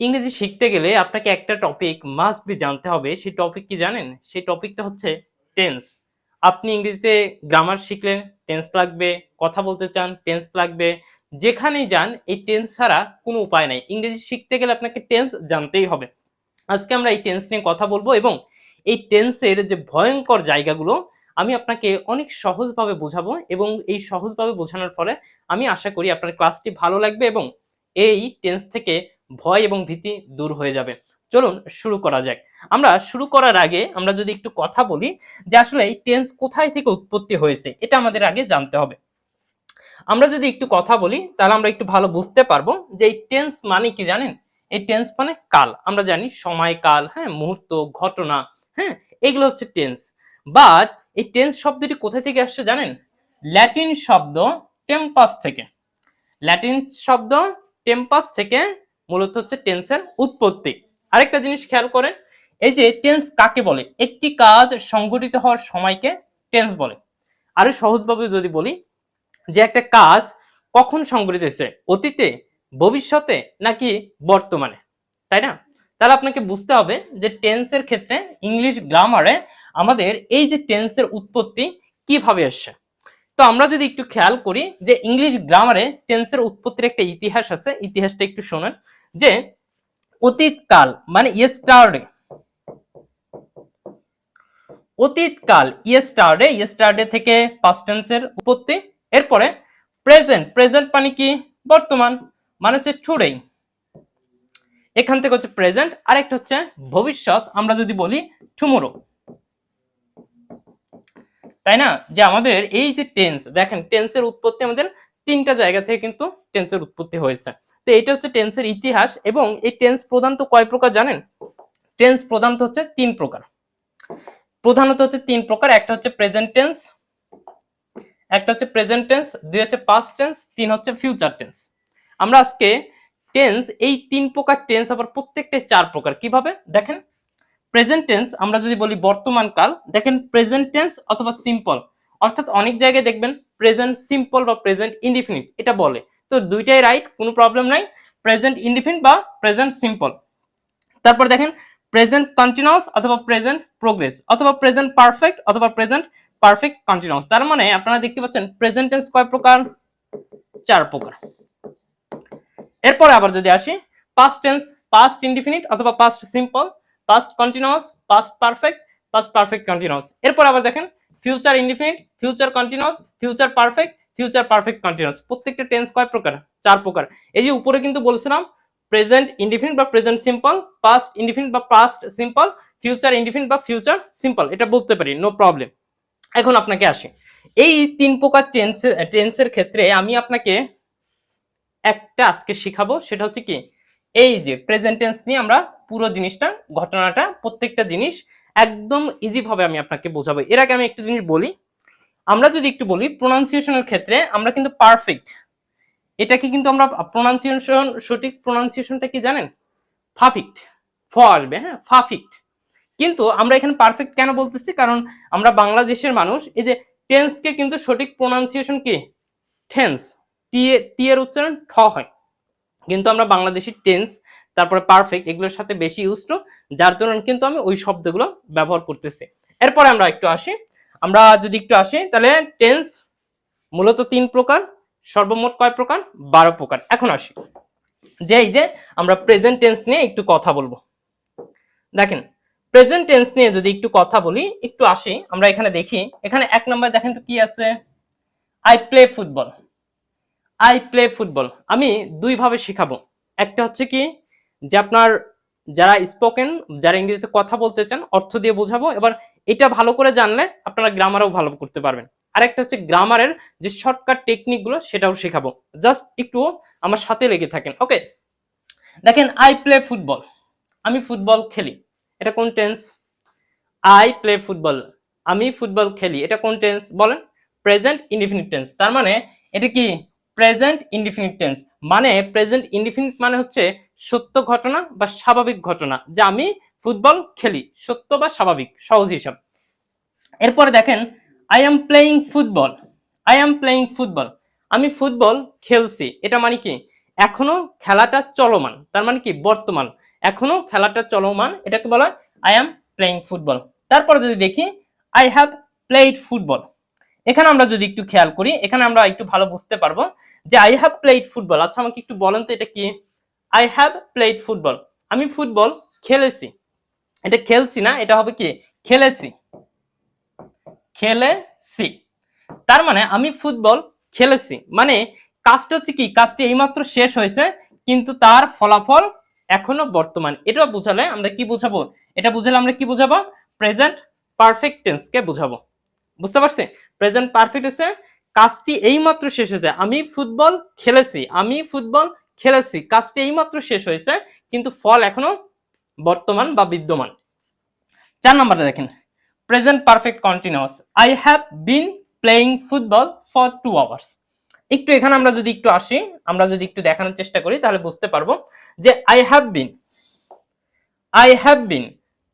ইংরেজি শিখতে গেলে আপনাকে একটা টপিক মাস্ট বি জানতে হবে। সেই টপিক কি জানেন? সেই টপিকটা হচ্ছে টেন্স আপনি ইংরেজিতে গ্রামার শিখলেন টেন্স লাগবে, কথা বলতে চান টেন্স লাগবে। যেখানেই যান, এই টেন্স ছাড়া কোনো উপায় নাই। ইংরেজি শিখতে গেলে আপনাকে টেন্স জানতেই হবে। আজকে আমরা এই টেন্স নিয়ে কথা বলব এবং এই টেন্সের যে ভয়ঙ্কর জায়গাগুলো আমি আপনাকে অনেক সহজভাবে বোঝাবো এবং এই সহজভাবে বোঝানোর ফলে আমি আশা করি আপনার ক্লাসটি ভালো লাগবে এবং এই টেন্স থেকে ভয় এবং ভীতি দূর হয়ে যাবে। চলুন শুরু করা যাক। আমরা শুরু করার আগে আমরা যদি একটু কথা বলি যে আসলে এই টেন্স কোথায় থেকে উৎপত্তি হয়েছে, এটা আমাদের আগে জানতে হবে। আমরা যদি একটু কথা বলি, তাহলে আমরা একটু ভালো বুঝতে পারব যে এই টেন্স মানে কি জানেন? এই টেন্স মানে কাল। আমরা জানি সময়, কাল হ্যাঁ মুহূর্ত, ঘটনা হ্যাঁ এগুলো হচ্ছে টেন্স বাট এই টেন্স শব্দটি কোথা থেকে আসছে জানেন? ল্যাটিন শব্দ টেম্পাস থেকে। ল্যাটিন শব্দ টেম্পাস থেকে মূলত হচ্ছে টেন্সের উৎপত্তি। আরেকটা জিনিস খেয়াল করেন, এই যে টেন্স কাকে বলে? একটি কাজ সংঘটিত হওয়ার সময়কে টেন্স বলে। আরও সহজভাবে যদি বলি, যে একটা কাজ কখন সংঘটিত হয়েছে? অতীতে, ভবিষ্যতে, নাকি বর্তমানে? তাই না? তাহলে আপনাকে বুঝতে হবে যে টেন্সের ক্ষেত্রে ইংলিশ গ্রামারে আমাদের এই যে টেন্সের উৎপত্তি কীভাবে এসছে তো আমরা যদি একটু খেয়াল করি যে ইংলিশ গ্রামারে টেন্সের উৎপত্তির একটা ইতিহাস আছে, ইতিহাসটা একটু শোনেন। যে অতীতকাল মানে ইয়েস্টারডে অতীতকাল ইয়েস্টারডে ইয়েস্টারডে থেকে পাস্ট টেন্সের উৎপত্তি এরপরে প্রেজেন্ট প্রেজেন্ট মানে কি? বর্তমান মানে হচ্ছে টুডে এখান থেকে হচ্ছে প্রেজেন্ট আরেকটা হচ্ছে ভবিষ্যৎ। আমরা যদি বলি টুমোরো তাই না? যে আমাদের এই যে টেন্স দেখেন টেন্সের উৎপত্তি আমাদের তিনটা জায়গা থেকে কিন্তু টেন্সের উৎপত্তি হয়েছে। তো এটা হচ্ছে টেন্সের ইতিহাস এবং এই টেন্স প্রধানত কয় প্রকার জানেন? টেন্স প্রধানত হচ্ছে তিন প্রকার। প্রধানত হচ্ছে তিন প্রকার, একটা হচ্ছে প্রেজেন্ট টেন্স একটা হচ্ছে প্রেজেন্ট টেন্স দুই হচ্ছে পাস্ট টেন্স তিন হচ্ছে ফিউচার টেন্স আমরা আজকে টেন্স এই তিন প্রকার টেন্স আবার প্রত্যেকটাই চার প্রকার কীভাবে? দেখেন প্রেজেন্ট টেন্স আমরা যদি বলি বর্তমান কাল, দেখেন প্রেজেন্ট টেন্স অথবা সিম্পল অর্থাৎ অনেক জায়গায় দেখবেন প্রেজেন্ট সিম্পল বা প্রেজেন্ট ইনডিফিনিট এটা বলে। তো দুইটাই রাইট কোনো প্রবলেম নাই। প্রেজেন্ট ইনডিফিনিট বা প্রেজেন্ট সিম্পল তারপর দেখেন প্রেজেন্ট কন্টিনিউয়াস অথবা প্রেজেন্ট প্রোগ্রেস অথবা প্রেজেন্ট পারফেক্ট অথবা প্রেজেন্ট পারফেক্ট কন্টিনিউয়াস তার মানে আপনারা দেখতে পাচ্ছেন প্রেজেন্ট টেন্স কয় প্রকার? চার প্রকার। এরপরে আবার যদি আসি পাস্ট টেন্স পাস্ট ইনডিফিনিট অথবা past simple past continuous past perfect past perfect continuous এরপর আবার দেখেন future indefinite future continuous future perfect future perfect continuous প্রত্যেকটা টেন্স কয় প্রকার? চার প্রকার। এই যে উপরে কিন্তু বলছিলাম প্রেজেন্ট ইনডিফিনিট বা প্রেজেন্ট সিম্পল পাস্ট ইনডিফিনিট বা পাস্ট সিম্পল ফিউচার ইনডিফিনিট বা ফিউচার সিম্পল এটা বলতে পারি নো প্রবলেম এখন আপনাকে আসি। এই তিন প্রকার টেন্স টেন্সের ক্ষেত্রে আমি আপনাকে একটা আজকে শিখাবো, সেটা হচ্ছে কি, এই যে প্রেজেন্ট টেন্স নিয়ে আমরা পুরো জিনিসটা, ঘটনাটা, প্রত্যেকটা জিনিস একদম ইজি ভাবে আমি আপনাকে বোঝাবো। এর আগে আমি একটা জিনিস বলি আমরা যদি একটু বলি প্রোনাউন্সিয়েশনের ক্ষেত্রে, আমরা কিন্তু পারফেক্ট এটাকে কিন্তু আমরা প্রোনাউন্সিয়েশন সঠিক প্রোনাউন্সিয়েশনটা কি জানেন? ফাফিক্ট ফ আসবে হ্যাঁ ফাফিক্ট কিন্তু আমরা এখানে পারফেক্ট কেন বলতেছি? কারণ আমরা বাংলাদেশের মানুষ, এই যে টেন্সকে কিন্তু সঠিক প্রোনাউন্সিয়েশন কি? টেন্স টি টি এর উচ্চারণ ঠ হয়। কিন্তু আমরা বাংলাদেশি টেন্স তারপরে পারফেক্ট এগুলোর সাথে বেশি ইউজ টু যার জন্য কিন্তু আমি ওই শব্দগুলো ব্যবহার করতেছি। এরপরে আমরা একটু আসি। আমরা যদি একটু আসি, তাহলে টেন্স মূলত তিন প্রকার, সর্বমোট কয় প্রকার? বারো প্রকার। এখন আসি। যে এই যে আমরা প্রেজেন্ট টেন্স নিয়ে একটু কথা বলব। দেখেন প্রেজেন্ট টেন্স নিয়ে যদি একটু কথা বলি, একটু আসি, আমরা এখানে দেখি, এখানে এক নম্বর দেখেন তো কি আছে? I play football I play football আমি দুইভাবে শেখাবো। একটা হচ্ছে কি, যে আপনার যারা স্পোকেন যারা ইংরেজিতে কথা বলতে চান, অর্থ দিয়ে বোঝাবো, এবার এটা ভালো করে জানলে আপনারা গ্রামারও ভালো করতে পারবেন। আরেকটা হচ্ছে গ্রামারের যে শর্টকাট টেকনিকগুলো, সেটাও শেখাবো। জাস্ট একটু আমার সাথে লেগে থাকেন ওকে দেখেন আই প্লে ফুটবল আমি ফুটবল খেলি। এটা কোন টেন্স আই প্লে ফুটবল আমি ফুটবল খেলি। এটা কোন টেন্স বলেন। প্রেজেন্ট ইনডিফিনিট টেন্স তার মানে এটা কি প্রেজেন্ট ইনডিফিনিট টেন্স মানে প্রেজেন্ট ইনডিফিনিট মানে হচ্ছে সত্য ঘটনা বা স্বাভাবিক ঘটনা, যে আমি ফুটবল খেলি। সত্য বা স্বাভাবিক, সহজ হিসাব। এরপরে দেখেন I am playing football I am playing football আমি ফুটবল খেলছি। এটা মানে কি? এখনও খেলাটা চলমান। তার মানে কি? বর্তমান। এখনও খেলাটা চলমান। এটাকে বলা হয় আই এম প্লেইং ফুটবল তারপরে যদি দেখি আই হ্যাভ প্লেড ফুটবল এখানে আমরা যদি একটু খেয়াল করি, এখানে আমরা একটু ভালো বুঝতে পারব যে আই হ্যাভ প্লেড ফুটবল আচ্ছা আমাকে একটু বলেন তো এটা কি? আই হ্যাভ প্লেড ফুটবল আমি ফুটবল খেলেছি। এটা খেলছি না, এটা হবে কি? খেলেছি। খেলেছি। তার মানে আমি ফুটবল খেলেছি। মানে কাজটা হচ্ছে কি? কাজটি এইমাত্র শেষ হয়েছে, কিন্তু তার ফলাফল এখনও বর্তমান। এটা বোঝালে আমরা কি বুঝাবো? এটা বুঝালে আমরা কি বুঝাবো? প্রেজেন্ট পারফেক্ট টেন্স কে বুঝাবো। বুঝতে পারছি? প্রেজেন্ট পারফেক্ট হচ্ছে কাজটি এইমাত্র শেষ হয়েছে। আমি ফুটবল খেলেছি, আমি ফুটবল খেলেছি, কাজটি এইমাত্র শেষ হয়েছে, কিন্তু ফল এখনও বর্তমান বা বিদ্যমান। চার নম্বরে দেখেন। Present perfect continuous I have been playing football for two hours একটু এখানে আমরা যদি একটু আসি, আমরা যদি একটু দেখানোর চেষ্টা করি, তাহলে বুঝতে পারব যে I have been I have been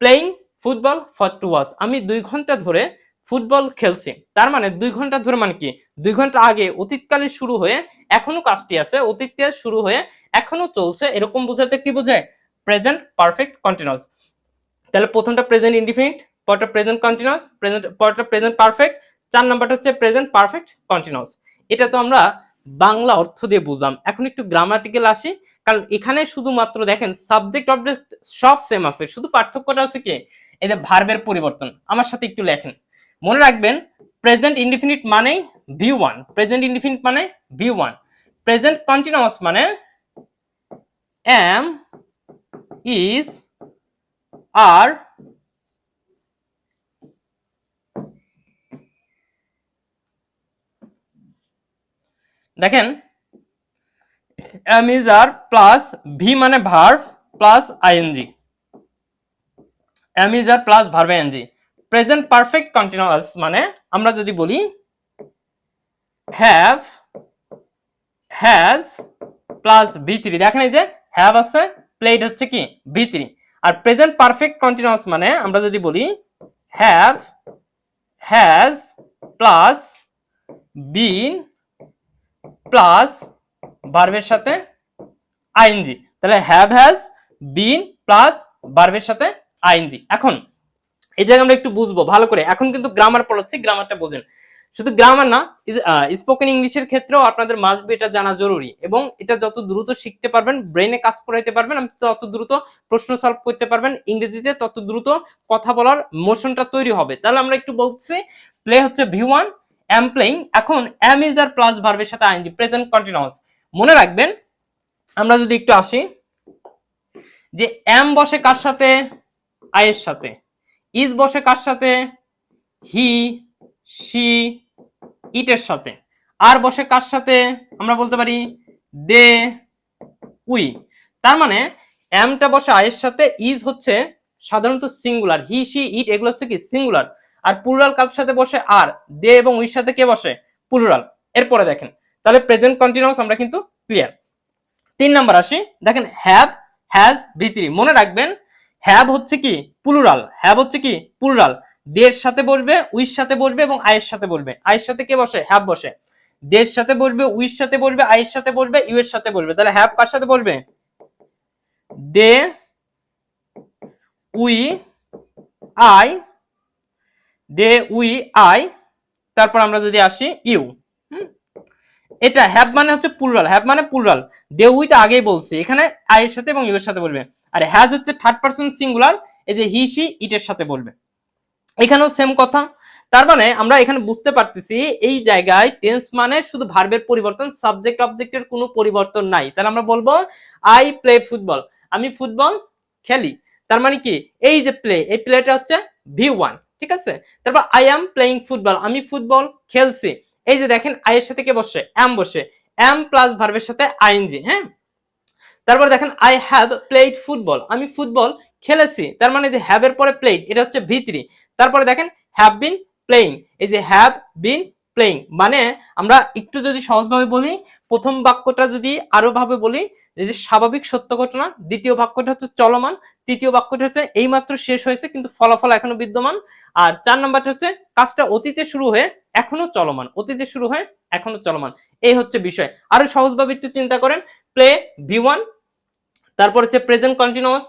playing football for two hours আমি দুই ঘণ্টা ধরে ফুটবল খেলছি। তার মানে দুই ঘণ্টা ধরে মানে কি? দুই ঘণ্টা আগে অতীতকালে শুরু হয়ে এখনও কাজটি আছে, অতীতে শুরু হয়ে এখনও চলছে, এরকম বোঝাতে কি বোঝায়? প্রেজেন্ট পারফেক্ট কন্টিনিউয়াস তাহলে প্রথমটা প্রেজেন্ট ইনডিফিনিট পরটা প্রেজেন্ট কন্টিনিউয়াস প্রেজেন্ট পরটা প্রেজেন্ট পারফেক্ট চার নাম্বারটা হচ্ছে প্রেজেন্ট পারফেক্ট কন্টিনিউয়াস এটা তো আমরা বাংলা অর্থ দিয়ে বুঝলাম। এখন একটু গ্রামাটিক্যাল আসি, কারণ এখানে শুধুমাত্র দেখেন সাবজেক্ট অবজেক্ট সব সেম আছে, শুধু পার্থক্যটা হচ্ছে কি? যে ভার্বের পরিবর্তন। আমার সাথে একটু লেখেন। মনে রাখবেন প্রেজেন্ট ইনডিফিনিট মানে ভি ওয়ান প্রেজেন্ট ইনডিফিনিট মানে ভি ওয়ান প্রেজেন্ট কন্টিনিউয়াস মানে এম ইজ আর দেখেন am is are plus V মানে verb plus ING am is are plus verb ING present perfect continuous মানে আমরা যদি বলি have has plus V three দেখেন এই যে হ্যাভ আছে প্লেড হচ্ছে কি? ভি থ্রি আর প্রেজেন্ট পারফেক্ট কন্টিনিউয়াস মানে আমরা যদি বলি have has plus been plus ভার্বের সাথে আইএনজি তাহলে হ্যাভ হ্যাজ বিন প্লাস ভার্বের সাথে আইএনজি এখন এই জায়গায় আমরা একটু বুঝব, ভালো করে। এখন কিন্তু গ্রামার পড়াচ্ছি গ্রামারটা বোঝেন। শুধু গ্রামার না স্পোকেন ইংলিশের ক্ষেত্রেও আপনাদের মাস্ট এটা জানা জরুরি এবং এটা যত দ্রুত শিখতে পারবেন ব্রেনে কাজ করাইতে পারবেন, আপনি তত দ্রুত প্রশ্ন সলভ করতে পারবেন, ইংরেজিতে তত দ্রুত কথা বলার মোশনটা তৈরি হবে। তাহলে আমরা একটু বলছি প্লে হচ্ছে ভি ওয়ান এম প্লেইং এখন এম ইজ আর প্লাস ভার্বের সাথে আইনজি প্রেজেন্ট কন্টিনিউয়াস মনে রাখবেন, আমরা যদি একটু আসি, যে এম বসে কার সাথে? আয়ের সাথে। ইজ বসে কার সাথে? হি সি ইটের সাথে। আর বসে কার সাথে? আমরা বলতে পারি দে, উই। তার মানে এমটা বসে আয়ের সাথে ইজ হচ্ছে সাধারণত সিঙ্গুলার। হি সি ইট, এগুলো হচ্ছে কি? সিঙ্গুলার। আর প্লুরাল কার সাথে বসে? আর। দে এবং উইর সাথে কে বসে? প্লুরাল। এরপরে দেখেন। তাহলে প্রেজেন্ট কন্টিনিউয়াস আমরা কিন্তু ক্লিয়ার। তিন নাম্বার আসি। দেখেন, হ্যাভ, হ্যাজ ভিতরি মনে রাখবেন হ্যাভ হচ্ছে কি প্লুরাল হ্যাভ হচ্ছে কি প্লুরাল দের সাথে বসবে, উইর সাথে বসবে এবং আয়ের সাথে বসবে। আয়ের সাথে কে বসে? হ্যাভ বসে। দের সাথে বসবে, উইর সাথে বসবে আয়ের সাথে বসবে ইউ এর সাথে বসবে। তাহলে হ্যাভ কার সাথে বসবে? They, we, I, they, we, I. তারপর আমরা যদি আসি, ইউ। এটা হ্যাভ মানে হচ্ছে প্লুরাল হ্যাভ মানে প্লুরাল দে উই তো আগেই বলছি। এখানে আই এর সাথে এবং ইউ এর সাথে বলবে। আর হ্যাজ হচ্ছে থার্ড পার্সন সিঙ্গুলার এই যে হি সি ইটের সাথে বলবে। এখানেও সেম কথা। তার মানে আমরা এখানে বুঝতে পারতেছি, এই জায়গায় টেন্স মানে শুধু ভার্বের পরিবর্তন সাবজেক্ট অবজেক্টের কোনো পরিবর্তন নাই। তাহলে আমরা বলব আই প্লে ফুটবল আমি ফুটবল খেলি। তার মানে কি? এই যে প্লে এই প্লেটা হচ্ছে ভি ওয়ান ঠিক আছে? তারপর আই এম প্লেইং ফুটবল আমি ফুটবল খেলছি। এই যে দেখেন আই এর সাথে কে বসে এম বসে এম প্লাস ভার্বের সাথে আইএনজি হ্যাঁ? তারপর দেখেন আই হ্যাভ প্লেড ফুটবল আমি ফুটবল খেলেছি। তার মানে যে হ্যাভ এর পরে প্লেড এটা হচ্ছে ভি থ্রি তারপরে দেখেন হ্যাভ বিন প্লেইং এই যে হ্যাভ বিন প্লেইং মানে আমরা একটু যদি সহজভাবে বলি, প্রথম বাক্যটা যদি আরও ভাবে বলি যে স্বাভাবিক সত্য ঘটনা, দ্বিতীয় বাক্যটা হচ্ছে চলমান, তৃতীয় বাক্যটা হচ্ছে এইমাত্র শেষ হয়েছে, কিন্তু ফলাফল এখনও বিদ্যমান। আর চার নাম্বারটা হচ্ছে, কাজটা অতীতে শুরু হয়ে এখনও চলমান, অতীতে শুরু হয়, এখনও চলমান। এই হচ্ছে বিষয়। আরও সহজভাবে একটু চিন্তা করেন প্লে ভি ওয়ান তারপর হচ্ছে প্রেজেন্ট কন্টিনিউয়াস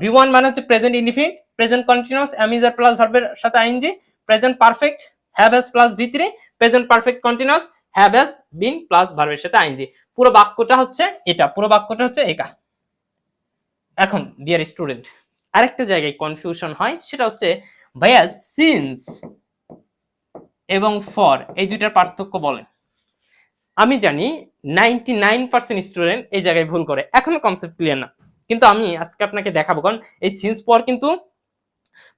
ভি ওয়ান মানে হচ্ছে present indefinite present continuous am is are plus ভার্বের সাথে ING present perfect have has plus V three present perfect continuous have has been plus ভার্বের সাথে আইনজি পুরো বাক্যটা হচ্ছে এটা, পুরো বাক্যটা হচ্ছে এটা। এখন ডিয়ার স্টুডেন্ট আরেকটা জায়গায় কনফিউশন হয়, সেটা হচ্ছে, ভাইয়া সিন্স এবং ফর এই দুইটার পার্থক্য বলে আমি জানি নাইনটি নাইন পার্সেন্ট স্টুডেন্ট এই জায়গায় ভুল করে। এখনও কনসেপ্ট ক্লিয়ার না। কিন্তু আমি আজকে আপনাকে দেখাবো, কারণ এই সিন্স পর কিন্তু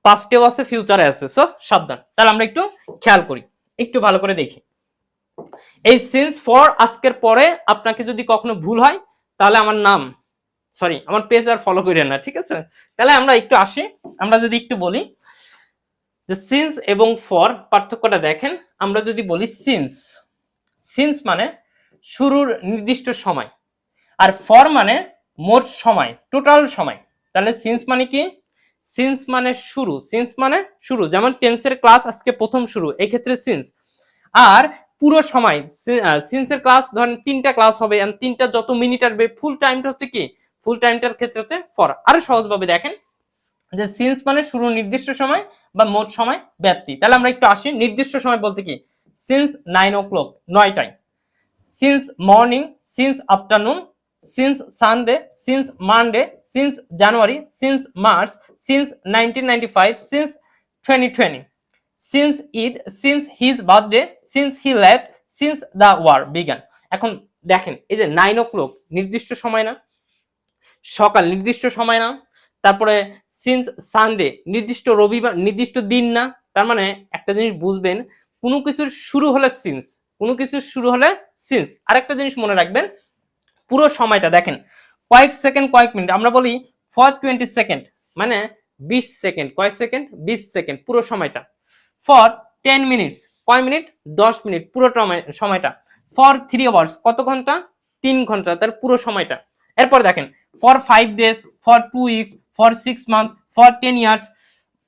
পাস্টেও আছে ফিউচারে আছে। সো সাবধান। তাহলে আমরা একটু খেয়াল করি। একটু ভালো করে দেখি। এই সিন্স ফর আজকের পরে আপনাকে যদি কখনো ভুল হয়, তাহলে আমার নাম সরি আমার পেজ আর ফলো করেন না, ঠিক আছে? তাহলে আমরা একটু আসি। আমরা যদি একটু বলি যে সিন্স এবং ফর পার্থক্যটা দেখেন, আমরা যদি বলি সিন্স সিন্স মানে শুরুর নির্দিষ্ট সময়। আর ফর মানে মোট সময় টোটাল সময়। তাহলে সিন্স মানে কি? সিন্স মানে শুরু। সিন্স মানে শুরু। যেমন টেন্সের ক্লাস আজকে প্রথম শুরু এই ক্ষেত্রে সিন্স আর পুরো সময় সিন্সের ক্লাস ধরেন তিনটা ক্লাস হবে তিনটা যত মিনিট আসবে ফুল টাইমটা হচ্ছে কি? ফুল টাইমটার ক্ষেত্রে হচ্ছে ফর আরও সহজভাবে দেখেন যে সিন্স মানে শুরু নির্দিষ্ট সময় বা মোট সময় ব্যাপ্তি। তাহলে আমরা একটু আসি। নির্দিষ্ট সময় বলতে কি? সিন্স নাইন ও ক্লক নয়টায়। Since morning since afternoon since Sunday since Monday since January since March since nineteen ninety five since twenty since Eid since his birthday since he left since the war began এখন দেখেন, এই যে nine ও clock নির্দিষ্ট সময় না। সকাল, নির্দিষ্ট সময় না। তারপরে সিন্স সানডে নির্দিষ্ট রবিবার, নির্দিষ্ট দিন না, তার মানে একটা জিনিস বুঝবেন, কোনো কিছুর শুরু হলে সিন্স কোনো কিছুর শুরু হলে সিন্স আরেকটা জিনিস মনে রাখবেন, পুরো সময়টা দেখেন, কয়েক সেকেন্ড, কয়েক মিনিট, আমরা বলি ফর টোয়েন্টি সেকেন্ড মানে বিশ সেকেন্ড, কয়েক সেকেন্ড, বিশ সেকেন্ড, পুরো সময়টা। ফর টেন মিনিটস কয় মিনিট? দশ মিনিট, পুরো সময়টা। ফর থ্রি আওয়ার্স কত ঘণ্টা? তিন ঘণ্টা, তার পুরো সময়টা। এরপর দেখেন for five days for two weeks for six month for ten years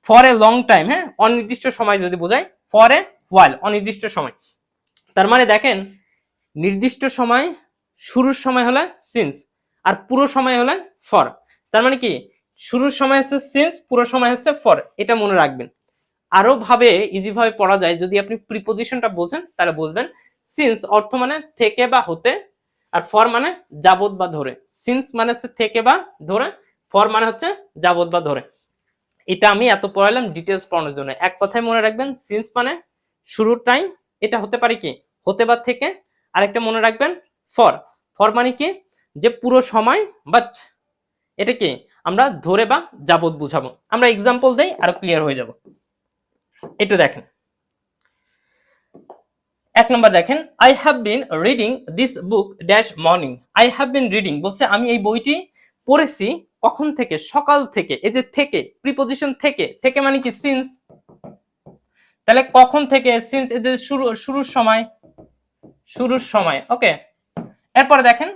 for a long time হ্যাঁ? অনির্দিষ্ট সময় যদি বোঝায় ফর এ ওয়াইল অনির্দিষ্ট সময়। তার মানে দেখেন, নির্দিষ্ট সময়, শুরুর সময় হলে সিন্স আর পুরো সময় হলে ফর তার মানে কি? শুরুর সময় হচ্ছে সিন্স পুরো সময় হচ্ছে ফর এটা মনে রাখবেন। আরও ভাবে ইজি ভাবে পড়া যায়, যদি আপনি প্রিপোজিশনটা বোঝেন, তাহলে বুঝবেন সিন্স অর্থ মানে থেকে বা হতে, আর ফর মানে যাবত বা ধরে। সিন্স মানে হচ্ছে থেকে বা ধরে ফর মানে হচ্ছে যাবত বা ধরে। এটা আমি এত পড়ালাম ডিটেলস পড়ানোর জন্য। এক কথায় মনে রাখবেন সিন্স মানে শুরুর টাইম এটা হতে পারে কি? হতে বা থেকে। আরেকটা মনে রাখবেন ফর ফর মানে কি? যে পুরো সময় বাট এটা কি? আমরা ধরে বা যাবত বুঝাবো। আমরা এক্সাম্পল দেই, আরও ক্লিয়ার হয়ে যাব। একটু দেখেন। এক নম্বর দেখেন I have been reading this book dash morning I have been reading বলছে আমি এই বইটি পড়েছি কখন থেকে, সকাল থেকে, এই যে থেকে প্রিপোজিশন থেকে থেকে মানে কি সিন্স তাহলে কখন থেকে সিন্স এদের শুরু, শুরুর সময় শুরুর সময় ওকে এরপরে দেখেন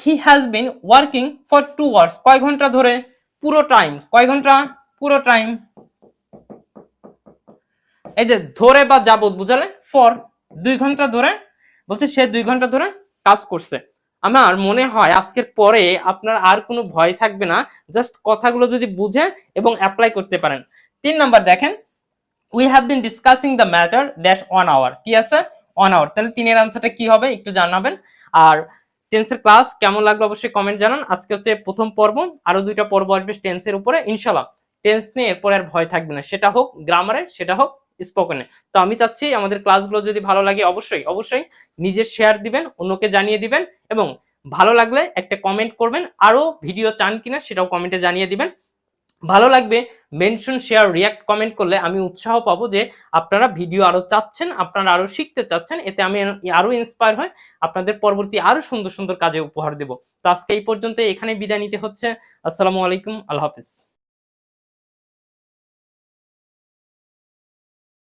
he has been working for two hours কয় ঘণ্টা ধরে? পুরো টাইম কয় ঘণ্টা? পুরো টাইম এই যে ধরে বা যাবত বুঝালে ফর দুই ঘণ্টা ধরে, বলছে সে দুই ঘণ্টা ধরে কাজ করছে। আমার মনে হয় আজকের পরে আপনার আর কোনো ভয় থাকবে না। জাস্ট কথাগুলো যদি বুঝে এবং অ্যাপ্লাই করতে পারেন। তিন নাম্বার দেখেন we have been discussing the matter dash one hour কি আছে? ওয়ান আওয়ার তাহলে তিনের আনসারটা কি হবে? একটু জানাবেন। আর টেন্সের ক্লাস কেমন লাগল অবশ্যই কমেন্ট জানান। আজকে হচ্ছে প্রথম পর্ব। আরও দুইটা পর্ব আসবে টেন্সের উপরে। ইনশাল্লাহ টেন্স নিয়ে এরপরে আর ভয় থাকবে না। সেটা হোক গ্রামারে সেটা হোক স্পোকেনে তো আমি চাচ্ছি আমাদের ক্লাসগুলো যদি ভালো লাগে, অবশ্যই অবশ্যই নিজের শেয়ার দিবেন, অন্যকে জানিয়ে দিবেন এবং ভালো লাগলে একটা কমেন্ট করবেন, আরও ভিডিও চান কিনা সেটাও কমেন্টে জানিয়ে দিবেন। ভালো লাগবে মেনশন শেয়ার রিয়াক্ট কমেন্ট করলে আমি উৎসাহ পাবো যে আপনারা ভিডিও আরও চাচ্ছেন, আপনারা আরও শিখতে চাচ্ছেন, এতে আমি আরও ইন্সপায়ার হয় আপনাদের পরবর্তী আরও সুন্দর সুন্দর কাজে উপহার দেব। তো আজকে এই পর্যন্ত এখানে বিদায় নিতে হচ্ছে। আসসালামু আলাইকুম, আল্লাহ হাফিজ।